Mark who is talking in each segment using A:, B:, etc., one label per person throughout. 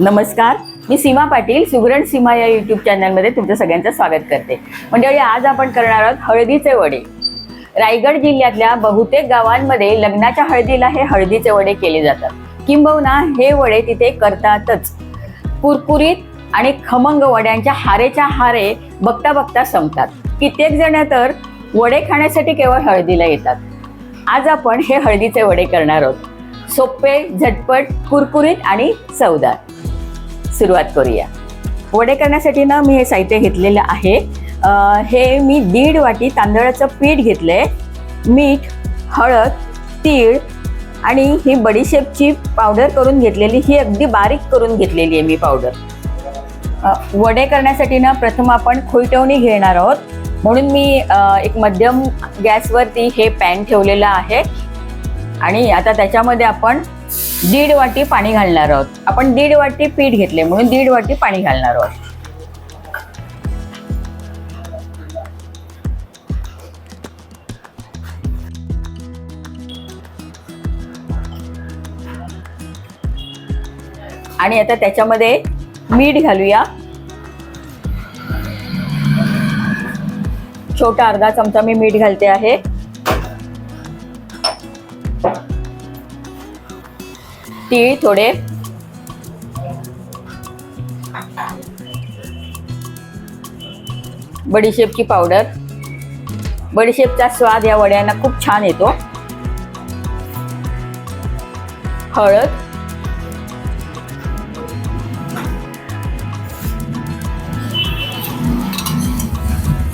A: नमस्कार मी सीमा पाटील सुगरण सीमा या यूट्यूब चॅनलमध्ये तुमचं सगळ्यांचं स्वागत करते. मंडळी आज आपण करणार आहोत हळदीचे वडे. रायगड जिल्ह्यातल्या बहुतेक गावांमध्ये लग्नाच्या हळदीला हे हळदीचे वडे केले जातात. किंबहुना हे वडे तिथे करतातच. कुरकुरीत आणि खमंग वड्यांच्या हारेच्या हारे बघता बघता संपतात. कित्येक जण तर वडे खाण्यासाठी केवळ हळदीला येतात. आज आपण हे हळदीचे वडे करणार आहोत. सोपे झटपट कुरकुरीत आणि चवदार. सुरुवात करूया. वडे करण्यासाठी ना मी हे साहित्य घेतलेलं आहे. हे मी दीड वाटी तांदळाचं पीठ घेतलंय. मीठ हळद तीळ आणि ही बडीशेपची पावडर करून घेतलेली ही अगदी बारीक करून घेतलेली आहे मी पावडर. वडे करण्यासाठी ना प्रथम आपण खुलटवणी घेणार आहोत. म्हणून मी एक मध्यम गॅसवरती हे पॅन ठेवलेलं आहे. आणि आता त्याच्यामध्ये आपण दीड वाटी पाणी घालणार आहोत. आपण दीड वाटी पीठ घेतले म्हणून दीड वाटी पाणी घालणार आहोत. आणि आता त्याच्यामध्ये मीठ घालूया. छोटा अर्धा चमचा मी मीठ घालते आहे. तीळ थोडे बडीशेपची पावडर बडीशेपचा स्वाद या वड्यांना खूप छान येतो. हळद.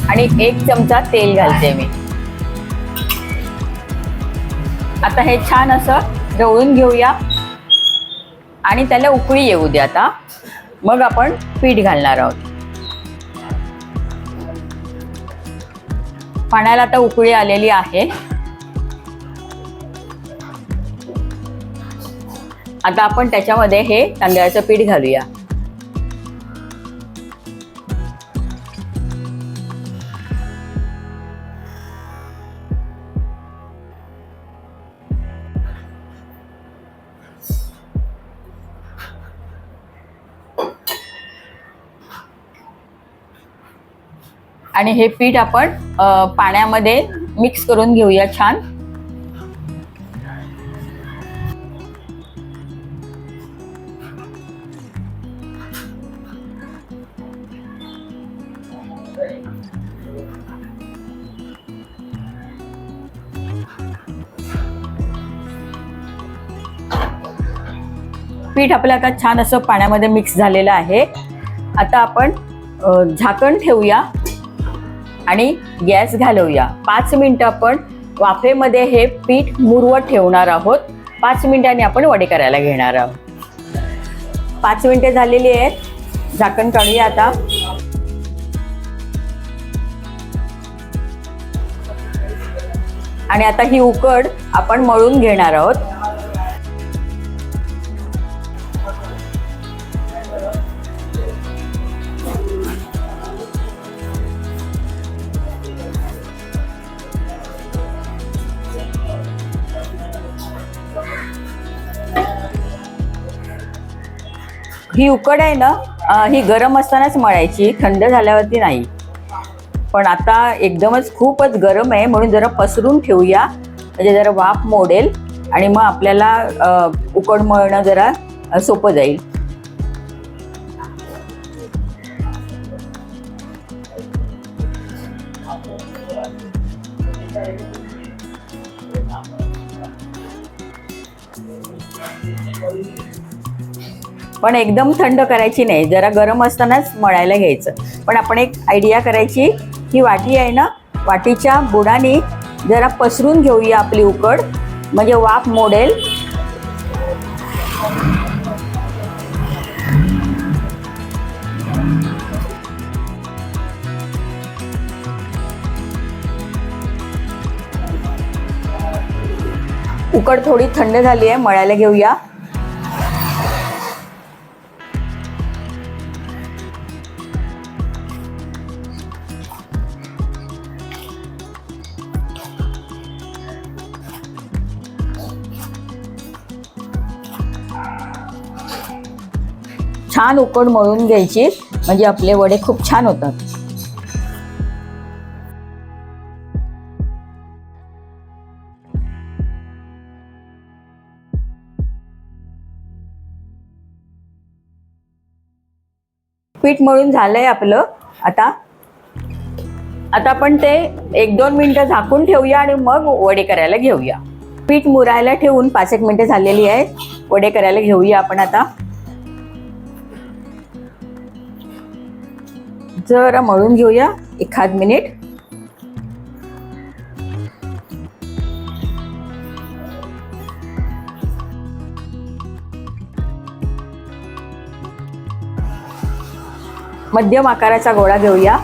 A: आणि एक चमचा तेल घालते मी. आता हे छान असं ढवळून घेऊया. आणि त्याला उकळी येऊ दे आता. मग आपण पीठ घालणार आहोत. पाण्याला आता उकळी आलेली आहे. आता आपण त्याच्यामध्ये हे तांदळाचं पीठ घालूया. आणि हे पीठ आपण पाण्यामध्ये मिक्स करून घेऊया छान. पीठ आपलं आता छान असं पाण्यामध्ये मिक्स झालेलं आहे. आता आपण झाकण ठेवूया. आणि गॅस घालवूया. पाच मिनिटं आपण वाफेमध्ये हे पीठ मुरवत ठेवणार आहोत. पाच मिनिटांनी आपण वडे करायला घेणार आहोत. पाच मिनिटे झालेली आहेत. झाकण काढूया आता. आणि आता ही उकड आपण मळून घेणार आहोत. ही उकड आहे ना ही गरम असतानाच मळायची थंड झाल्यावरती नाही. पण आता एकदमच खूपच गरम आहे म्हणून जरा पसरून ठेवूया. म्हणजे जरा वाफ मोडेल आणि मग आपल्याला उकड मळणं जरा सोपं जाईल. पण एकदम थंड करायची नाही. जरा गरम असतानाच मळायला घ्यायचं. पण आपण एक आयडिया करायची ही वाटी आहे ना वाटीच्या बुडाने जरा पसरून घेऊया आपली उकड. म्हणजे वाफ मोडेल. उकड थोडी थंड झाली आहे मळायला घेऊया. छान उकड मळून घ्यायची म्हणजे आपले वडे खूप छान होतात. पीठ मळून झालंय आपलं. आता आता आपण ते एक दोन मिनिटं झाकून ठेवूया आणि मग वडे करायला घेऊया. पीठ मुरायला ठेवून पाच एक मिनिटं झालेली आहेत. वडे करायला घेऊया आपण आता. जरा मळून घेऊया. एखाद मिनिट. मध्यम आकाराचा गोळा घेऊया.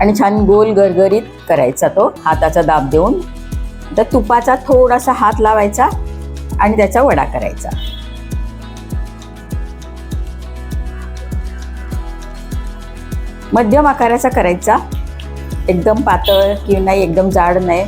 A: आणि छान गोल गरगरीत करायचा तो. हाताचा दाब देऊन. तर तुपाचा थोडासा हात लावायचा. आणि त्याचा वडा करायचा. मध्यम आकाराचा करायचा. एकदम पातळ किंवा नाही एकदम जाड नाही.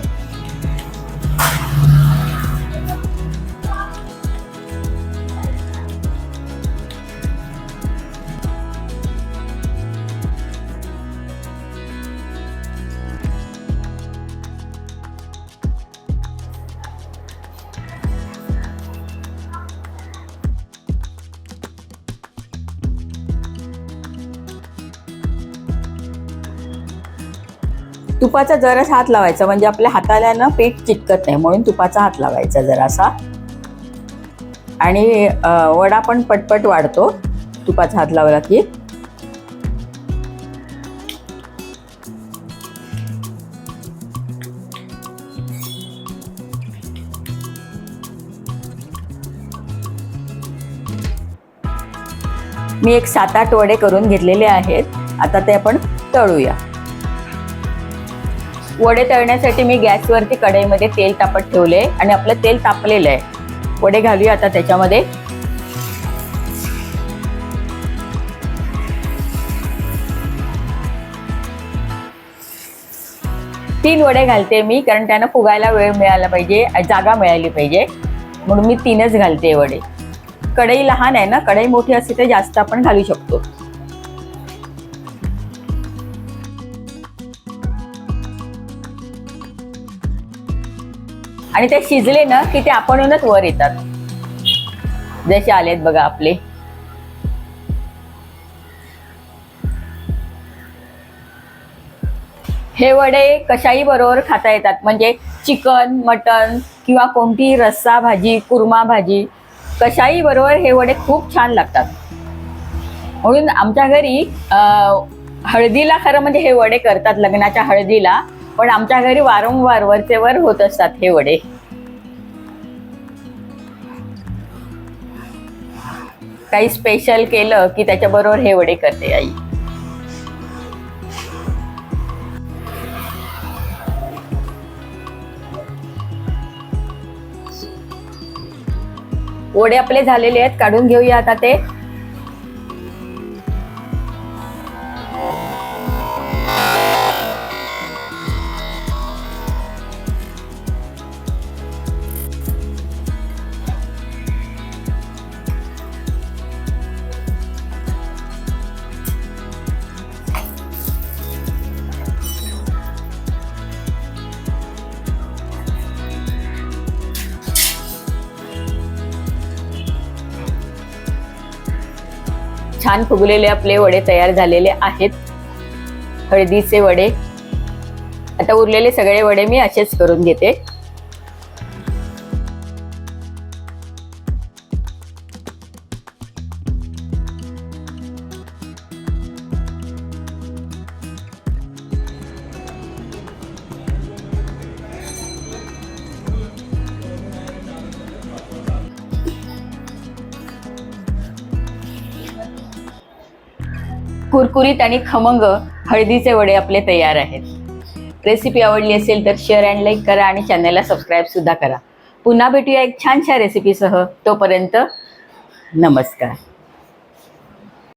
A: तुपाचा जरासा हात लावायचा म्हणजे आपल्या हाताला ना पीठ चिटकत नाही म्हणून तुपाचा हात लावायचा जरासा. आणि वडा पण पटपट वाढतो तुपाचा हात लावला की. मी एक सात आठ वडे करून घेतलेले आहेत आता ते आपण तळूया. वडे तळण्यासाठी मी गॅसवरती कढईमध्ये तेल तापत ठेवले आणि आपलं तेल तापलेलं आहे. वडे घालूया आता त्याच्यामध्ये. तीन वडे घालते मी कारण त्यांना फुगायला वेळ मिळाला पाहिजे जागा मिळाली पाहिजे. म्हणून मी तीनच घालते वडे. कढई लहान आहे ना कढई मोठी असते तर जास्त आपण घालू शकतो. आणि ते शिजले ना की ते आपणच वर येतात. जसे आलेत बघा आपले. हे वडे कशाही बरोबर खाता येतात. म्हणजे चिकन मटन किंवा कोणतीही रस्सा भाजी कुर्मा भाजी कशाही बरोबर हे वडे खूप छान लागतात. म्हणून आमच्या घरी हळदीला खरं म्हणजे हे वडे करतात लग्नाच्या हळदीला. पण आमच्या घरी वारंवार वरचेवर होत असतात हे वडे. काही स्पेशल केलं की त्याच्याबरोबर हे वडे करते आई. वडे आपले झालेले आहेत काढून घेऊया आता ते. छान फुगलेले आपले वडे तयार झालेले आहेत. हळदीचे वडे. आता उरलेले सगळे वडे मी असेच करून घेते. कुरकुरीत आणि खमंग हळदीचे वडे आपले तयार आहेत. रेसिपी आवडली असेल तर शेअर अँड लाईक करा आणि चॅनलला सबस्क्राईब सुद्धा करा. पुन्हा भेटूया एक छानशा रेसिपीसह तोपर्यंत नमस्कार.